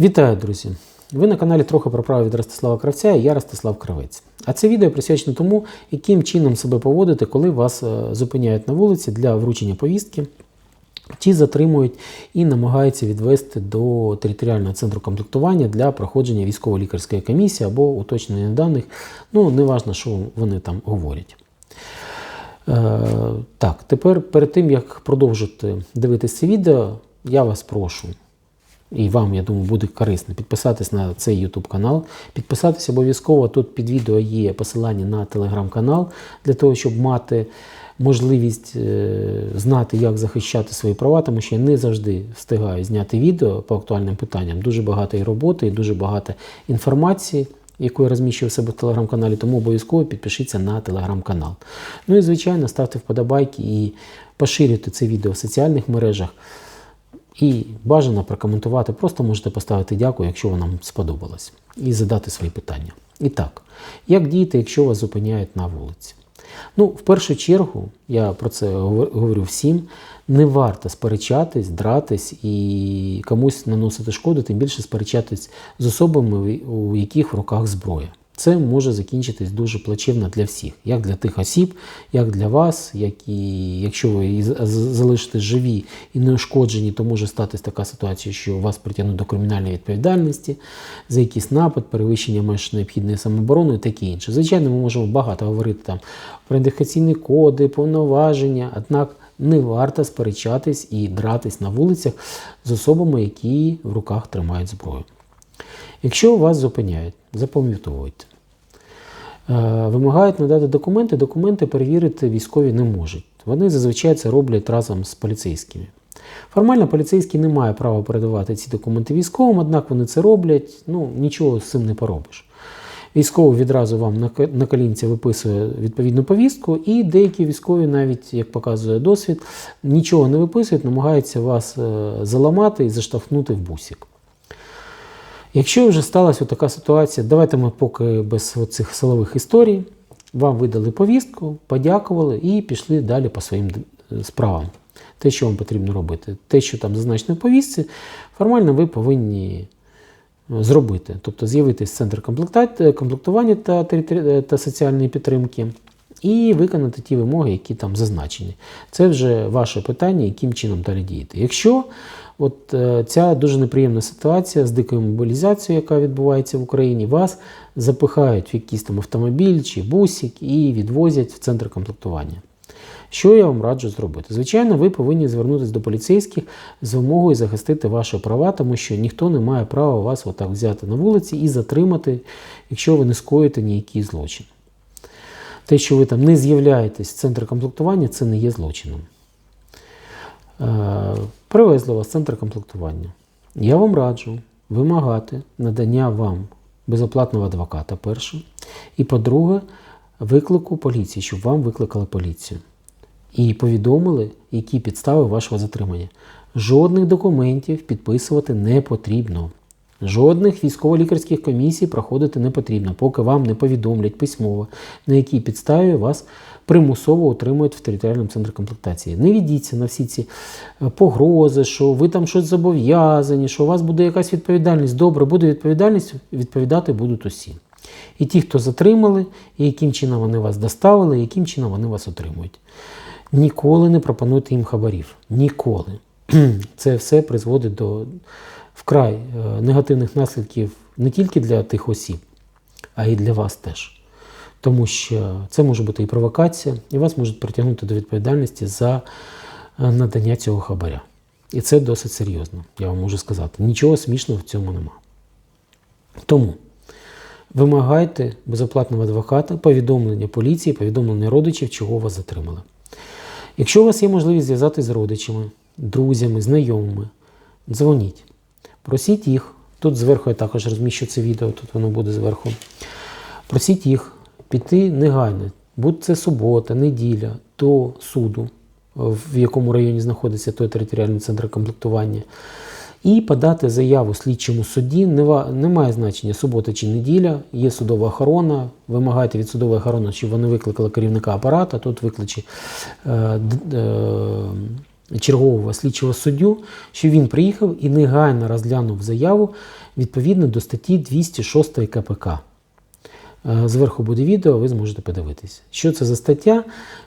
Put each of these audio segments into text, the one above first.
Вітаю, друзі! Ви на каналі трохи про право від Ростислава Кравця і я Ростислав Кравець. А це відео присвячено тому, яким чином себе поводити, коли вас е, зупиняють на вулиці для вручення повістки, ті затримують і намагаються відвести до територіального центру комплектування для проходження військово-лікарської комісії або уточнення даних. Ну, неважно, що вони там говорять. Е, так, тепер перед тим як продовжити дивитися це відео, я вас прошу, і вам, я думаю, буде корисно підписатись на цей YouTube канал. Підписатись обов'язково тут під відео є посилання на телеграм-канал для того, щоб мати можливість е, знати, як захищати свої права, тому що я не завжди встигаю зняти відео по актуальним питанням. Дуже багато і роботи, і дуже багато інформації яку я розміщую в себе в телеграм-каналі, тому обов'язково підпишіться на телеграм-канал. Ну і, звичайно, ставте вподобайки і поширюйте це відео в соціальних мережах. І бажано прокоментувати, просто можете поставити дякую, якщо вам сподобалось, і задати свої питання. І так, як діяти, якщо вас зупиняють на вулиці? Ну, в першу чергу, я про це говорю всім, не варто сперечатись, дратись і комусь наносити шкоду, тим більше сперечатись з особами, у яких в руках зброя. Це може закінчитись дуже плачевно для всіх, як для тих осіб, як для вас, як і якщо ви залишитесь живі і неушкоджені, то може статись така ситуація, що вас притягнуть до кримінальної відповідальності за якийсь напад, перевищення меж необхідної самооборони і таке інше. Звичайно, ми можемо багато говорити там про ідентифікаційні коди, повноваження, однак не варто сперечатись і дратись на вулицях з особами, які в руках тримають зброю. Якщо вас зупиняють, запам'ятовуйте. Е, вимагають надати документи, документи перевірити військові не можуть. Вони зазвичай це роблять разом з поліцейськими. Формально поліцейський не має права передавати ці документи військовим, однак вони це роблять, ну нічого з цим не поробиш. Військовий відразу вам на колінці виписує відповідну повістку, і деякі військові, навіть як показує досвід, нічого не виписують, намагаються вас е, заламати і заштовхнути в бусик. Якщо вже сталася така ситуація, давайте ми поки без цих силових історій, вам видали повістку, подякували і пішли далі по своїм е, справам. Те, що вам потрібно робити, те, що там зазначено в повістці, формально ви повинні е, зробити. Тобто з'явитись центр комплектування та, та соціальної підтримки і виконати ті вимоги, які там зазначені. Це вже ваше питання, яким чином далі діяти. Якщо от е, ця дуже неприємна ситуація з дикою мобілізацією, яка відбувається в Україні, вас запихають в якийсь там автомобіль чи бусик і відвозять в центр комплектування. Що я вам раджу зробити? Звичайно, ви повинні звернутися до поліцейських з вимогою захистити ваші права, тому що ніхто не має права вас отак взяти на вулиці і затримати, якщо ви не скоїте ніякий злочин. Те, що ви там не з'являєтесь в центрі комплектування, це не є злочином. Е, привезли вас в центр комплектування. Я вам раджу вимагати надання вам безоплатного адвоката, перше. І по-друге, виклику поліції, щоб вам викликали поліцію. І повідомили, які підстави вашого затримання. Жодних документів підписувати не потрібно. Жодних військово-лікарських комісій проходити не потрібно, поки вам не повідомлять письмово, на якій підставі вас примусово утримують в територіальному центрі комплектації. Не відійдіться на всі ці е, погрози, що ви там щось зобов'язані, що у вас буде якась відповідальність. Добре, буде відповідальність, відповідати будуть усі. І ті, хто затримали, і яким чином вони вас доставили, і яким чином вони вас отримують. Ніколи не пропонуйте їм хабарів. Ніколи. Це все призводить до вкрай е, негативних наслідків не тільки для тих осіб, а й для вас теж. Тому що це може бути і провокація, і вас можуть притягнути до відповідальності за е, надання цього хабаря. І це досить серйозно, я вам можу сказати. Нічого смішного в цьому нема. Тому вимагайте безоплатного адвоката, повідомлення поліції, повідомлення родичів, чого вас затримали. Якщо у вас є можливість зв'язатися з родичами, друзями, знайомими, дзвоніть. Просіть їх. Тут зверху я також розміщу це відео, тут воно буде зверху. Просіть їх піти негайно, будь це субота, неділя, до суду, в якому районі знаходиться той територіальний центр комплектування, і подати заяву слідчому судді. Немає значення субота чи неділя, є судова охорона. Вимагайте від судової охорони, щоб вони викликали керівника апарата, тут викличе е, е, чергового слідчого суддю, що він приїхав і негайно розглянув заяву відповідно до статті 206 КПК. Е, Зверху буде відео, ви зможете подивитися. Що це за стаття?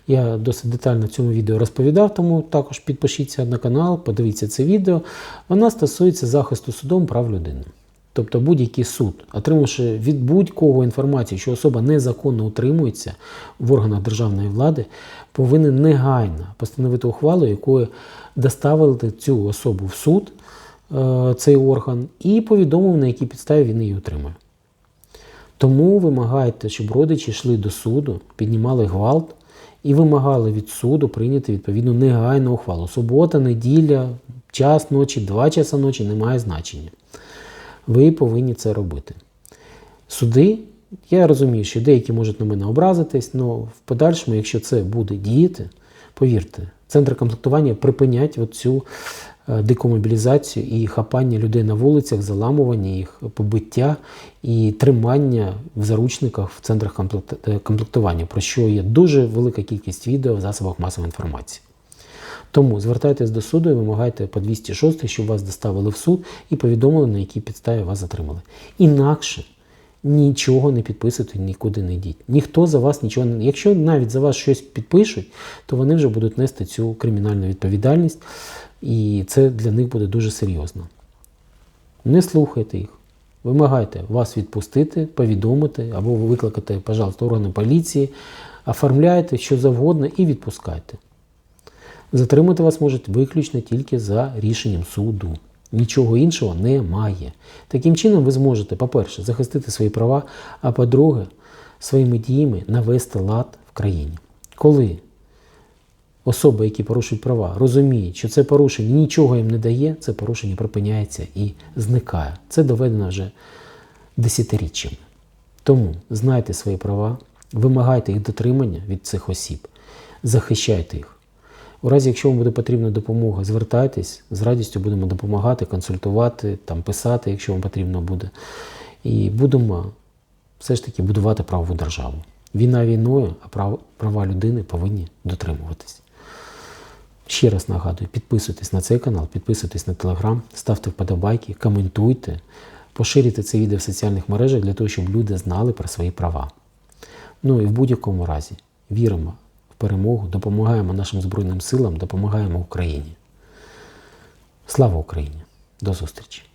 Я досить детально в цьому відео розповідав, тому також підпишіться на канал, подивіться це відео. Вона стосується захисту судом прав людини. Тобто будь-який суд, отримавши від будь-кого інформацію, що особа незаконно утримується в органах державної влади, повинен негайно постановити ухвалу, якою доставити цю особу в суд, е, цей орган, і повідомив, на якій підставі він її утримує. Тому вимагайте, щоб родичі йшли до суду, піднімали гвалт і вимагали від суду прийняти відповідну негайну ухвалу. Субота, неділя, час ночі, два часа ночі не має значення. Ви повинні це робити. Суди, я розумію, що деякі можуть на мене образитись, але в подальшому, якщо це буде діяти, повірте, центри комплектування припинять оцю е, дику мобілізацію і хапання людей на вулицях, заламування їх, побиття і тримання в заручниках в центрах е, комплектування, про що є дуже велика кількість відео в засобах масової інформації. Тому звертайтесь до суду і вимагайте по 206, щоб вас доставили в суд і повідомили, на якій підставі вас затримали. Інакше нічого не підписуйте, нікуди не йдіть. Ніхто за вас нічого не. Якщо навіть за вас щось підпишуть, то вони вже будуть нести цю кримінальну відповідальність, і це для них буде дуже серйозно. Не слухайте їх. Вимагайте вас відпустити, повідомити або викликати, пожалуйста, органи поліції, оформляйте що завгодно і відпускайте. Затримати вас можуть виключно тільки за рішенням суду. Нічого іншого немає. Таким чином, ви зможете, по-перше, захистити свої права, а по-друге, своїми діями навести лад в країні. Коли особи, які порушують права, розуміють, що це порушення нічого їм не дає, це порушення припиняється і зникає. Це доведено вже десятиріччями. Тому знайте свої права, вимагайте їх дотримання від цих осіб, захищайте їх. У разі, якщо вам буде потрібна допомога, звертайтесь, з радістю будемо допомагати, консультувати, там, писати, якщо вам потрібно буде. І будемо все ж таки будувати правову державу. Війна війною, а прав- права людини повинні дотримуватись. Ще раз нагадую, підписуйтесь на цей канал, підписуйтесь на телеграм, ставте вподобайки, коментуйте, поширюйте це відео в соціальних мережах для того, щоб люди знали про свої права. Ну і в будь-якому разі віримо перемогу, допомагаємо нашим Збройним силам, допомагаємо Україні. Слава Україні! До зустрічі!